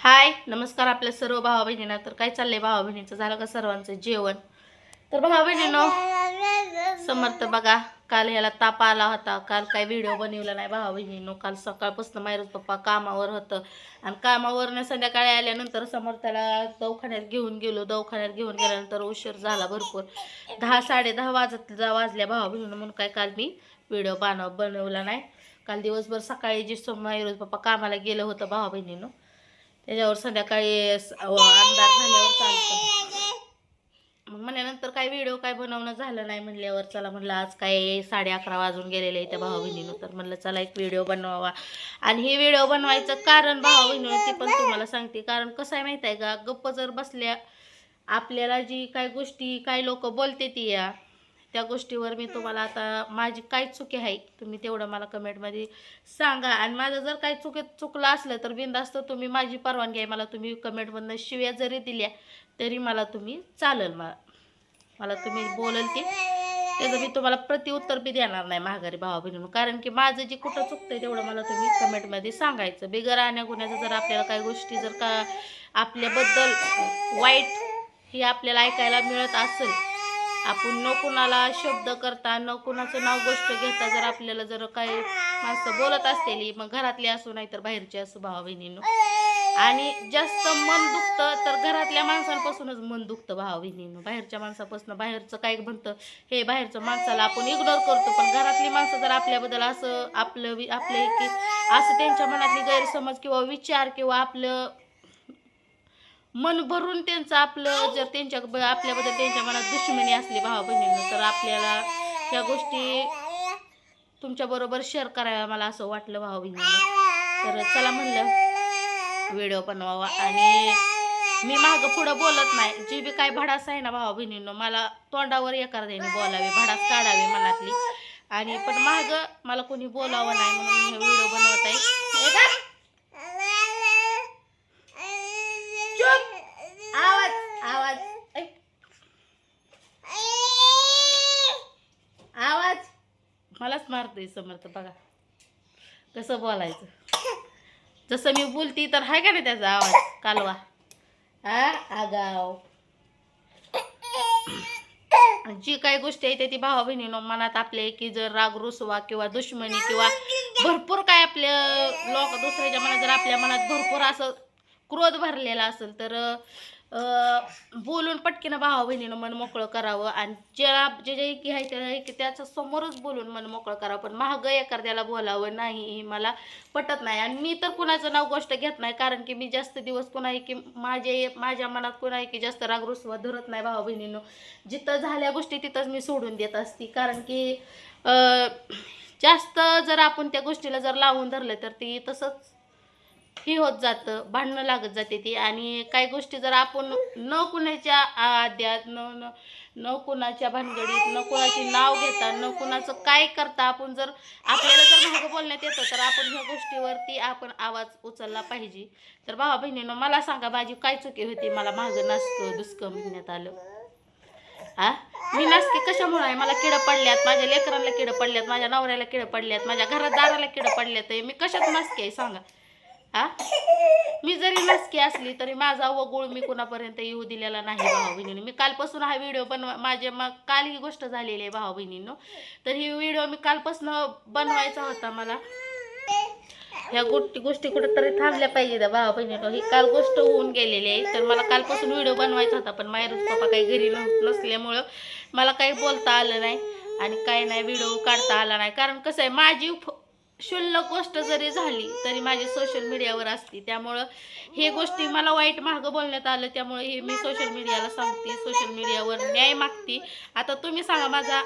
हाय नमस्कार आपल्या सर्व भावा बहिणींना तर काय चाललंय भावा बहिणीचं झालं का सर्वांचं जेवण? तर भावा बहिणीनो समर्थ बघा काल ह्याला ताप आला होता. काल काय व्हिडिओ बनवला नाही भावा बहिणीनो काल सकाळपासून मायरूज पप्पा कामावर होतं. आणि कामावरनं संध्याकाळी आल्यानंतर समर्थाला दवाखान्यात घेऊन गेलो. दवाखान्यात घेऊन गेल्यानंतर उशीर झाला भरपूर. दहा साडे दहा वाजत वाजल्या भावा बहिणीनं म्हणून काय काल मी व्हिडिओ बनव बनवला नाही. काल दिवसभर सकाळी जी मायरूज पप्पा कामाला गेलं होतं भावा बहिणीनं त्याच्यावर संध्याकाळी अंधार झाल्यावर चालतं. मग म्हणल्यानंतर काय व्हिडिओ काय बनवणं झालं नाही म्हणल्यावर चला म्हणलं आज काय साडे अकरा वाजून गेलेले आहे त्या भावा बहिणीनं तर म्हणलं चला एक व्हिडिओ बनवावा. आणि हे व्हिडिओ बनवायचं कारण भावा बहिणीनं ते पण तुम्हाला सांगते. कारण कसं आहे माहीत आहे का? गप्प जर बसल्या आपल्याला जी काय गोष्टी काय लोक बोलते ती या त्या गोष्टीवर मी तुम्हाला आता माझी काय चुकी आहे तुम्ही तेवढं मला कमेंटमध्ये सांगा. आणि माझं जर काही चुकीत चुकलं असलं तर बिंदास्त तुम्ही माझी परवानगी आहे मला तुम्ही कमेंटमधनं शिव्या जरी दिल्या तरी मला तुम्ही चालेल. मला मला तुम्ही बोलल ते त्याचं मी तुम्हाला प्रतिउत्तर बी देणार नाही महागारी भावा बहिणीनं कारण की माझं जे कुठं चुकतंय तेवढं मला तुम्ही कमेंटमध्ये सांगायचं. बिगर आण्या गुन्ह्याचं जर आपल्याला काही गोष्टी जर का आपल्याबद्दल वाईट ही आपल्याला ऐकायला मिळत असेल आपण न कुणाला शब्द करता न कुणाचं नाव गोष्ट घेता जर आपल्याला जर काही माणसं बोलत असतेली मग घरातली असो नाही तर बाहेरची असो भावा बहिणीनं. आणि जास्त मन दुखतं तर घरातल्या माणसांपासूनच मन दुखतं भावा बहिणीनं. बाहेरच्या माणसापासून बाहेरचं काय म्हणतं हे बाहेरचं माणसाला आपण इग्नोर करतो. पण घरातली माणसं जर आपल्याबद्दल असं आपलं वि- आपले की असं त्यांच्या मनातली गैरसमज किंवा विचार किंवा आपलं मन भरून त्यांचं आपलं जर त्यांच्या ब- आपल्याबद्दल त्यांच्या मनात दुश्मनी असली भावा बहिणीनं तर आपल्याला ह्या गोष्टी तुमच्याबरोबर शेअर कराव्या मला असं वाटलं भावा बहिणीनं. तर चला म्हणलं व्हिडिओ बनवावा. आणि मी मागं पुढं बोलत नाही. जी बी काय भडास आहे ना भावा बहिणीनं मला तोंडावर एखाद्याने बोलावे भडास काढावे मनातली. आणि पण माग मला कोणी बोलावं नाही म्हणून मी व्हिडिओ बनवत आहे हे का? चुप आवाज आवाज ऐ. आवाज मलाच समर्थ बघा. कसं बोलायचं. जसं मी बोलती तर हाय का नाही त्याचा आवाज? कालवा. हा आगाव. जी काही गोष्टी आहे ती भावा बहिणीनं मनात आपले की जर राग रुसवा किंवा दुश्मनी किंवा भरपूर काय आपल्या लोक दुसऱ्याच्या मनात जर आपल्या मनात भरपूर असं क्रोध भरलेला असेल तर बोलून पटकीनं भावा बहिणीनं मन मोकळं करावं आणि ज्याला जे जे की आहे त्याला की त्याच्या समोरच बोलून मन मोकळं करावं. पण महाग एखाद्याला बोलावं नाही हे मला पटत नाही. आणि मी तर कुणाचं नाव गोष्ट घेत नाही कारण की मी जास्त दिवस कुणा की माझे माझ्या मनात कुणा की जास्त रागरुसवा धरत नाही भावा बहिणीनं. जिथं झाल्या गोष्टी तिथंच मी सोडून देत असते. कारण की जास्त जर आपण त्या गोष्टीला जर लावून धरलं तर ती तसंच ही होत जातं भांडणं लागत जाते ती. आणि काही गोष्टी जर आपण न कुणाच्या आद्यात न न न कुणाच्या भानगडीत न कुणाची नाव घेता न कुणाचं काय करता आपण जर आपल्याला जर मागं बोलण्यात येतं तर आपण ह्या गोष्टीवरती आपण आवाज उचलला पाहिजे. तर भावा बहिणीनं मला सांगा माझी काय चुकी होती? मला मागं नासकं दुसकं म्हणण्यात आलं. हा मी नासकी कशामुळे आहे? मला किडं पडल्यात माझ्या लेकरांना किडं पडल्यात माझ्या नवऱ्याला किडं पडल्यात माझ्या घरात दाराला किडं पडल्यात मी कशात नासके आहे? सांगा. हा? मी जरी नसकी असली तरी माझा वगुळ मी कुणापर्यंत येऊ दिलेला नाही भावा बहिणीनं मी कालपासून हा व्हिडिओ बनवा माझ्या मग काल ही गोष्ट झालेली आहे भावा बहिणीनं तर ही व्हिडिओ मी कालपासून बनवायचा होता मला. ह्या गोष्टी गोष्टी कुठेतरी थांबल्या पाहिजे त्या भावा बहिणीनं ही काल गोष्ट होऊन गेलेली आहे. तर मला कालपासून व्हिडिओ बनवायचा होता पण मायरूच पप्पा काही घरी नसल्यामुळं मला काही बोलता आलं नाही आणि काही नाही व्हिडिओ काढता आला नाही. कारण कसं आहे माझी क्षुल्लक गोष्ट जरी झाली तरी माझी सोशल मीडियावर असते. त्यामुळं हे गोष्टी मला वाईट मागं बोलण्यात आलं त्यामुळे हे मी सोशल मीडियाला सांगते. सोशल मीडियावर न्याय मागते. आता तुम्ही सांगा माझा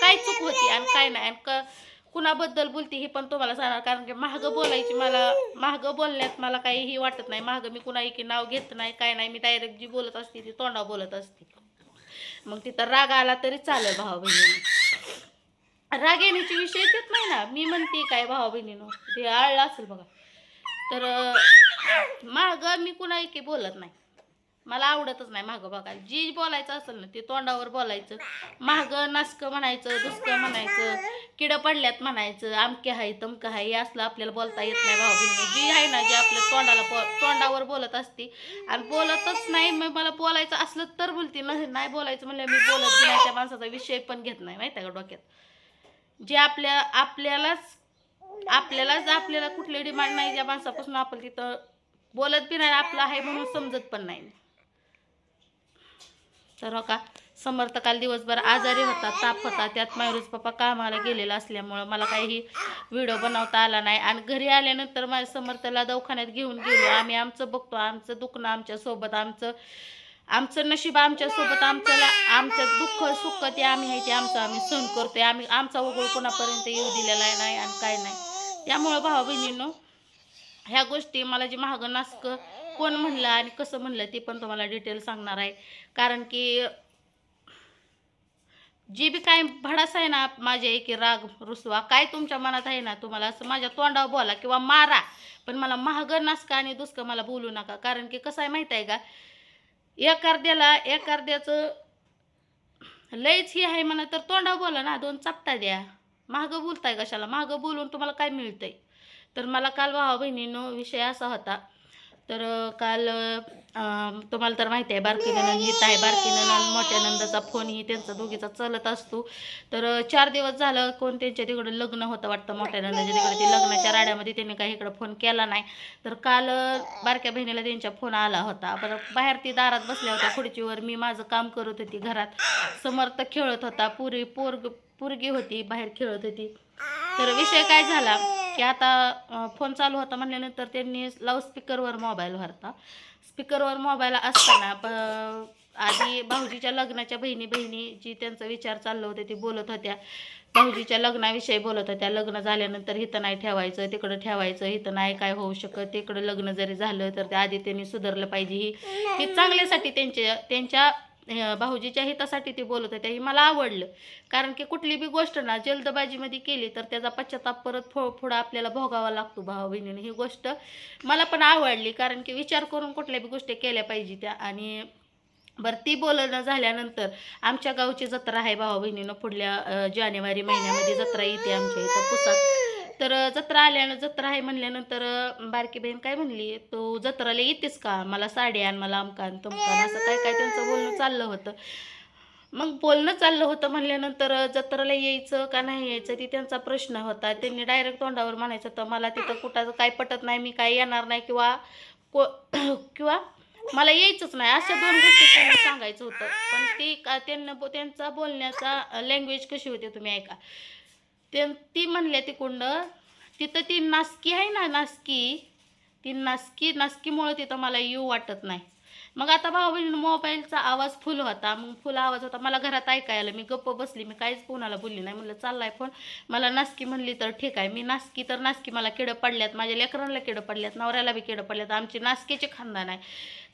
काय चूक होती आणि काय नाही आणि क कुणाबद्दल बोलते हे पण तुम्हाला सांगणार. कारण की महागं बोलायची मला महागं बोलण्यात मला काहीही वाटत नाही. महागं मी कुणाही की नाव घेत नाही काय नाही. मी डायरेक्ट जी बोलत असते ती तोंडा बोलत असते. मग तिथं राग आला तरी चालेल भावा बहिणी. राग येण्याची विषय येत नाही ना. मी म्हणते काय भावा बहिणीनं ते आळलं असेल बघा. तर माग मी कुणा की बोलत नाही. मला आवडतच नाही मागं बघा जी बोलायचं असेल ना ते तोंडावर बोलायचं. मागं नासकं म्हणायचं दुसकं म्हणायचं किडं पडल्यात म्हणायचं आमके हाय तमकं हाय असलं आपल्याला बोलता येत नाही भाऊ बहिणी. जी आहे ना जी आपल्या तोंडाला बो तोंडावर बोलत असते. आणि बोलतच नाही मग मला बोलायचं असलं तर बोलते. नाही बोलायचं म्हणलं मी बोलत नाही त्या माणसाचा विषय पण घेत नाही माहिती आहे का डोक्यात? जे आपल्या आपल्यालाच आपल्यालाच आपल्याला कुठली डिमांड नाही ज्या माणसापासून आपण तिथं बोलत बी नाही आपलं आहे म्हणून समजत पण नाही. तर हो का समर्थ काल दिवसभर आजारी होता ताप होता त्यात मायरूज पप्पा कामाला गेलेला असल्यामुळं मला काही व्हिडिओ बनवता आला नाही. आणि घरी आल्यानंतर माझ्या समर्थला दवाखान्यात घेऊन गेलो. आम्ही आमचं बघतो आमचं दुखणं आमच्यासोबत आमचं आमचं नशीब आमच्यासोबत आमच्याला आमचं दुःख सुख ते आम्ही आहे ते आमचं आम्ही सहन करतोय. आम्ही आमचा उघड कोणापर्यंत येऊ दिलेला नाही आणि काय नाही. त्यामुळं भावा बहिणींनो ह्या गोष्टी मला जे महाग नास्क कोण म्हणलं आणि कसं म्हणलं ते पण तुम्हाला डिटेल सांगणार आहे. कारण की जी बी काय भडास आहे ना माझे की राग रुसवा काय तुमच्या मनात आहे ना तुम्हाला असं माझ्या तोंडावर बोला किंवा मारा. पण मला महाग नासका आणि दुसकं मला बोलू नका. कारण की कसं आहे माहीत आहे का? एक अर्ध्याला एक अर्ध्याचं लयच ही आहे म्हणा तर तोंडा बोला ना दोन चपटा द्या. मागं बोलताय कशाला? मागं बोलून तुम्हाला काय मिळतंय? तर मला काल भावा बहिणीनं विषय असा होता तर काल तुम्हाला तर माहिती आहे बारकी ननंद आहे. बारकी ननंद मोठ्या नंदाचा फोन ही त्यांचा दोघीचा चलत असतो. तर चार दिवस झालं कोण त्यांच्या तिकडं लग्न होतं वाटतं मोठ्या नंदाच्या तिकडे. ते लग्नाच्या राड्यामध्ये त्यांनी काही इकडं फोन केला नाही. तर काल बारक्या बहिणीला त्यांच्या फोन आला होता. बरं बाहेर ती दारात बसल्या होत्या. खुर्चीवर मी माझं काम करत होती घरात. समर्थ खेळत होता. पुरी पोरग पोरगी होती बाहेर खेळत होती. तर विषय काय झाला की आता फोन चालू होता म्हणल्यानंतर त्यांनी लाऊडस्पीकरवर मोबाईल भरता. स्पीकरवर मोबाईल असताना ब- आधी भाऊजीच्या लग्नाच्या बहिणी बहिणी जी त्यांचा विचार चाललं होते ती बोलत होत्या. भाऊजीच्या लग्नाविषयी बोलत होत्या. लग्न झाल्यानंतर इथं नाही ठेवायचं तिकडं ठेवायचं इथं नाही काय होऊ शकत तिकडं लग्न जरी झालं तर त्या आधी त्यांनी सुधारलं पाहिजे. ही ही चांगल्यासाठी त्यांच्या त्यांच्या भाऊजीच्या हितासाठी ते बोलत होत्या ही मला आवडलं. कारण की कुठली बी गोष्ट ना जलदबाजीमध्ये केली तर त्याचा पश्चाताप परत फो पुढं आपल्याला भोगावा लागतो भाऊ बहिणीने. ही गोष्ट मला पण आवडली. कारण की विचार करून कुठल्या बी गोष्टी केल्या पाहिजे त्या. आणि बरं ती बोलणं झाल्यानंतर आमच्या गावची जत्रा आहे भाऊ बहिणीनं. पुढल्या जानेवारी महिन्यामध्ये जत्रा येते आमच्या इथं पुसात. तर जत्रा आल्यानं जत्रा आहे म्हणल्यानंतर बारकी बहीण काय म्हणली तू जत्राला येतेस का? मला साडी आण मला अमकान तमकान असं काय काय त्यांचं बोलणं चाललं होतं. मग बोलणं चाललं होतं म्हणल्यानंतर जत्राला जत्रेला यायचं का नाही यायचं ती त्यांचा प्रश्न होता. त्यांनी डायरेक्ट तोंडावर म्हणायचं तर मला तिथं कुठं काय पटत नाही मी काय येणार नाही किंवा को किंवा मला यायचंच नाही अशा दोन गोष्टी त्यांना सांगायचं होतं. पण ती का त्यांना बो- त्यांचा बोलण्याचा लँग्वेज कशी होती तुम्ही ऐका. ते ती म्हणल्या तिकुंड तिथं ती नासकी आहे ना नासकी ती नासकी नासकीमुळं तिथं मला येऊ वाटत नाही. मग आता भाऊ बहीण मोबाईलचा आवाज फुल होता. मग फुल आवाज होता. मला घरात ऐकायला मी गप्प बसली. मी काहीच कोणाला बोलली नाही. म्हणलं चाललाय फोन मला नासकी म्हणली तर ठीक आहे. मी नासकी तर नासकी मला किडं पडल्यात. माझ्या लेकरांना किडं पडल्यात. नवऱ्याला बी किडं पडल्यात. आमची नासकीचे खानदान आहे.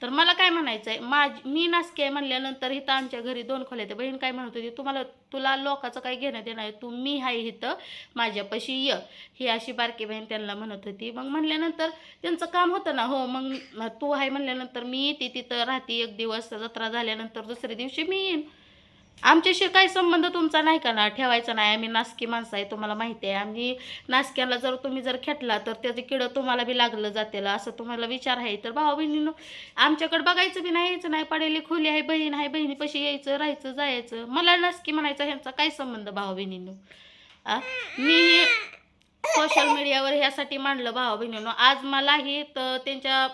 तर मला काय म्हणायचं आहे माझ मी नासकी आहे म्हणल्यानंतर इथं आमच्या घरी दोन खोल्या आहेत. बहीण काय म्हणत होती? तुम्हाला तुला लोकाचं काय घेणं देणं आहे. तू मी आहे इथं. माझ्यापाशी ये. ही अशी बारकी बहीण त्यांना म्हणत होती. मग म्हणल्यानंतर त्यांचं काम होतं ना. हो मग तू आहे म्हणल्यानंतर मी ती तिथं राहते एक दिवस जत्रा झाल्यानंतर दुसऱ्या दिवशी मी येईन. आमच्याशी काही संबंध तुमचा नाही का ना? ठेवायचा नाही. आम्ही नासकी माणसं आहे तुम्हाला माहिती आहे. आम्ही नासक्याला जर तुम्ही जर खेटला तर त्याचं किडं तुम्हाला बी लागलं जातेला असं तुम्हाला विचार आहे. तर भाऊ बहिणीनं आमच्याकडे बघायचं बी नाही यायचं नाही पडेली खोली आहे बहीण आहे बहिणीपाशी यायचं राहायचं जायचं. मला नासकी म्हणायचं ह्यांचा काय संबंध भाऊ बहिणीनं? मी सोशल मीडियावर ह्यासाठी मांडलं भाऊ बहिणीनं. आज मलाही तर त्यांच्या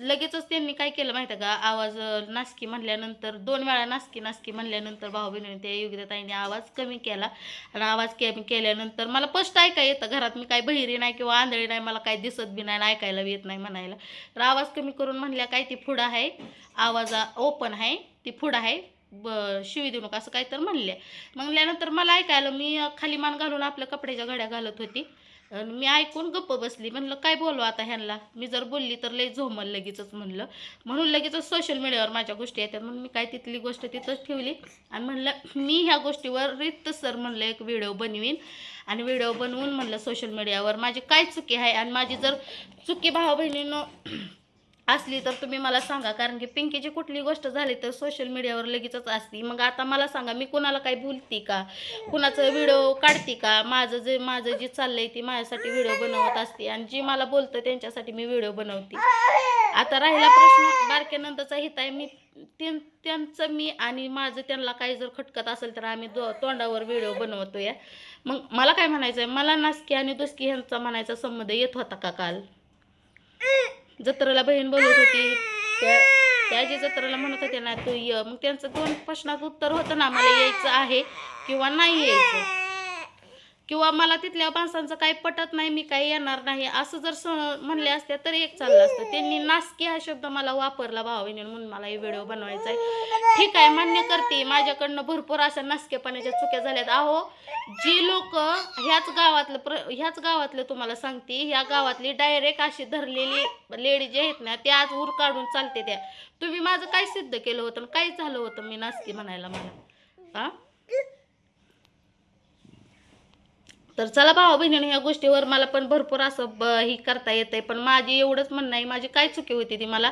लगेचच त्यांनी काय केलं माहिती आहे का? आवाज नासकी म्हणल्यानंतर दोन वेळा नासकी नासकी म्हणल्यानंतर भाऊ बहिणीने त्या योग्यताईने आवाज कमी केला. आणि आवाज कमी केल्यानंतर मला स्पष्ट ऐका येतं घरात मी काय बहिरी नाही किंवा आंधळी नाही मला काय दिसत बी नाही ऐकायला येत नाही म्हणायला. तर आवाज कमी करून म्हणल्या काय ती पुढं आहे? आवाज ओपन आहे ती पुढं आहे ब शिवी देऊ नका असं काय तर म्हणले म्हणल्यानंतर मला ऐकायला मी खाली मान घालून आपल्या कपड्याच्या घड्या घालत होती. आणि मी ऐकून गप्प बसली. म्हणलं काय बोलू आता ह्यांना? मी जर बोलली तर लई झोमल लगेचच म्हणलं. म्हणून लगेचच सोशल मीडियावर माझ्या गोष्टी येतात. म्हणून मी काय तिथली गोष्ट तिथंच ठेवली. आणि म्हणलं मी ह्या गोष्टीवर रिक्त सर म्हणलं एक व्हिडिओ बनवीन. आणि व्हिडिओ बनवून म्हणलं सोशल मीडियावर माझी काय चुकी आहे? आणि माझी जर चुकी भावा बहिणीनं असली तर तुम्ही मला सांगा कारण की पिंकीची कुठली गोष्ट झाली तर सोशल मीडियावर लगेचच असती. मग आता मला सांगा मी कुणाला काही बोलती का? कुणाचं व्हिडिओ काढते का? माझं जे माझं जी चाललंय ती माझ्यासाठी व्हिडिओ बनवत असते आणि जी मला बोलतं त्यांच्यासाठी मी व्हिडिओ बनवते. आता राहिला प्रश्न बारक्यानंतरचा हित आहे मी त्यां- त्यांचं मी आणि माझं त्यांना काही जर खटकत असेल तर आम्ही दो तोंडावर व्हिडिओ बनवतोय. मग मला काय म्हणायचं आहे मला नासकी आणि दुसकी ह्यांचा म्हणायचा संबंध येत होता का काल? जत्रेला बहीण बोलत होती. त्या त्या जे जत्रेला म्हणत होते ना तू ये. मग त्यांचं दोन प्रश्नाचं उत्तर होतं ना मला यायचं आहे किंवा नाही यायचं. किंवा मला तिथल्या माणसांचं काही पटत नाही मी काही येणार नाही असं जर स म्हणले असते तर एक चाललं असतं. त्यांनी नासकी हा शब्द मला वापरला भावाने म्हणून मला हे व्हिडिओ बनवायचा आहे. ठीक आहे मान्य करते. माझ्याकडनं भरपूर अशा नासकेपणाच्या चुक्या झाल्यात. अहो जी लोक ह्याच गावातलं प्र ह्याच गावातलं तुम्हाला सांगते ह्या गावातली डायरेक्ट अशी धरलेली लेडी जे आहेत ना त्या आज उर काढून चालते त्या. तुम्ही माझं काय सिद्ध केलं होतं आणि काय झालं होतं मी नासकी म्हणायला मला? हा? तर चला भावा बहिणीने ह्या गोष्टीवर मला पण भरपूर असं ब ही करता येतंय. पण माझी एवढंच म्हणणं आहे माझी काय चुकी होती ती मला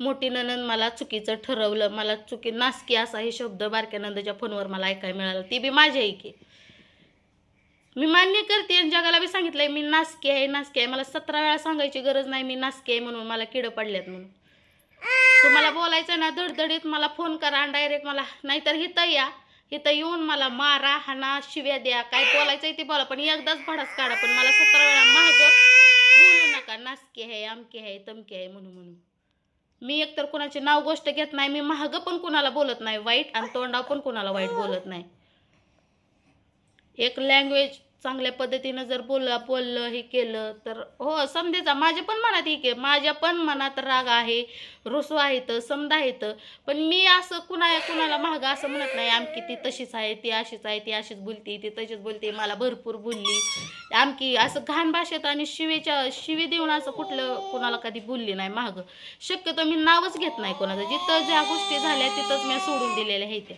मोठी ननंद मला चुकीचं ठरवलं. मला चुकी नासकी असा हे शब्द बारक्या नंदच्या फोनवर मला ऐकायला मिळालं. ती बी माझ्या ऐकी मी मान्य करते आणि जगाला बी सांगितलंय मी नासकी आहे नासकी आहे. मला सतरा वेळा सांगायची गरज नाही मी नासकी आहे म्हणून मला किडं पडल्यात म्हणून. तुम्हाला बोलायचं ना धडधडीत मला फोन करा आणि डायरेक्ट मला. नाहीतर हिथं या. इथं येऊन मला मारा हाना शिव्या द्या काय बोलायचंय ते बोला. पण एकदाच भडास काढा पण मला सतरा वेळा महाग बोलू नका नासके आहे आमके आहे तमके आहे म्हणून म्हणून. मी एकतर कोणाचे नाव गोष्ट घेत नाही मी महाग पण कुणाला बोलत नाही वाईट आणि तोंडाव पण कुणाला वाईट बोलत नाही. एक लँग्वेज चांगल्या पद्धतीनं जर बोललं बोललं हे केलं तर हो समजेचा माझ्या पण मनात ठीक आहे. माझ्या पण मनात राग आहे रुसू आहेत समजा आहेत पण मी असं कुणा कुणाला महाग असं म्हणत नाही. आमकी ती तशीच आहे ती अशीच आहे ती अशीच बोलते ती तशीच बोलते. मला भरपूर बोलली. आमकी असं घाण भाषेत आणि शिवेच्या शिवी देऊन असं कुठलं कुणाला कधी बोलली नाही महाग शक्यतो मी नावच घेत नाही कोणाचं. जिथं ज्या गोष्टी झाल्या तिथंच मी सोडून दिलेल्या आहेत. त्या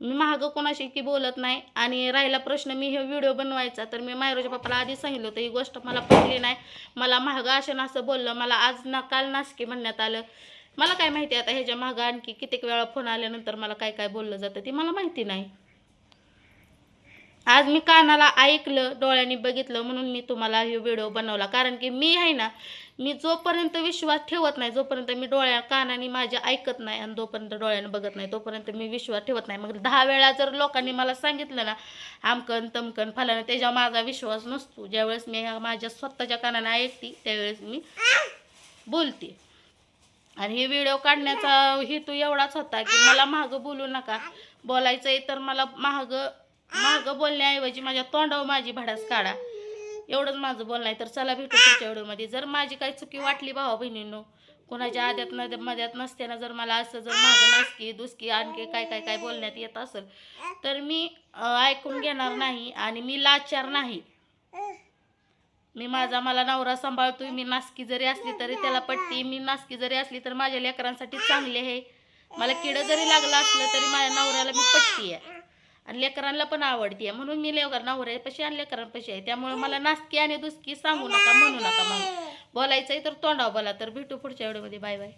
मी महाग कोणाशी की बोलत नाही. आणि राहिला प्रश्न मी हे व्हिडिओ बनवायचा. तर मी मायरोच्या पप्पाला आधीच सांगितलं होतं ही गोष्ट मला पटली नाही. मला महाग असं असं बोललं. मला आज ना काल नासकी म्हणण्यात आलं. मला काय माहिती आता ह्याच्या मागं आणखी कित्येक वेळा फोन आल्यानंतर मला काय काय बोललं जातं ते मला माहिती नाही. आज मी कानाला ऐकलं डोळ्यांनी बघितलं म्हणून मी तुम्हाला हे व्हिडिओ बनवला. कारण की मी आहे ना मी जोपर्यंत विश्वास ठेवत नाही जोपर्यंत मी डोळ्या कानाने माझ्या ऐकत नाही आणि जोपर्यंत डोळ्याने बघत नाही तोपर्यंत मी विश्वास ठेवत नाही. मग दहा वेळा जर लोकांनी मला सांगितलं ना आमकन तमकन फलानं त्याच्यावर माझा विश्वास नसतो. ज्यावेळेस मी ह्या माझ्या स्वतःच्या कानाने ऐकते त्यावेळेस मी बोलते. आणि हे व्हिडिओ काढण्याचा हेतू एवढाच होता की मला मागं बोलू नका. बोलायचं आहे तर मला मागं मागं बोलण्याऐवजी माझ्या तोंडावर माझी भडास काढा. एवढंच माझं बोलणं आहे. तर चला भेटू पुढच्या व्हिडिओमध्ये. जर माझी काही चुकी वाटली भावा बहिणींनो कोणाच्या आद्यात न मध्यात नसताना जर मला असं जर मागं नासकी दुसकी आणखी काय काय काय बोलण्यात येत असेल तर मी ऐकून घेणार नाही आणि मी लाचार नाही. मी माझा मला नवरा सांभाळतोय. मी नासकी जरी असली तरी त्याला पटती. मी नासकी जरी असली तर माझ्या लेकरांसाठी चांगली आहे. मला किडं जरी लागलं असलं तरी माझ्या नवऱ्याला मी पटती आहे आणि लेकरांना पण आवडते म्हणून मी लेकर नवऱ्यापाशी आणि लेकरांपाशी आहे. त्यामुळे मला नासकी आणि दुसकी सांगू नका म्हणू नका मग बोलायचंय तर तोंडावर बोला तर भेटू पुढच्या व्हिडिओमध्ये. Bye bye.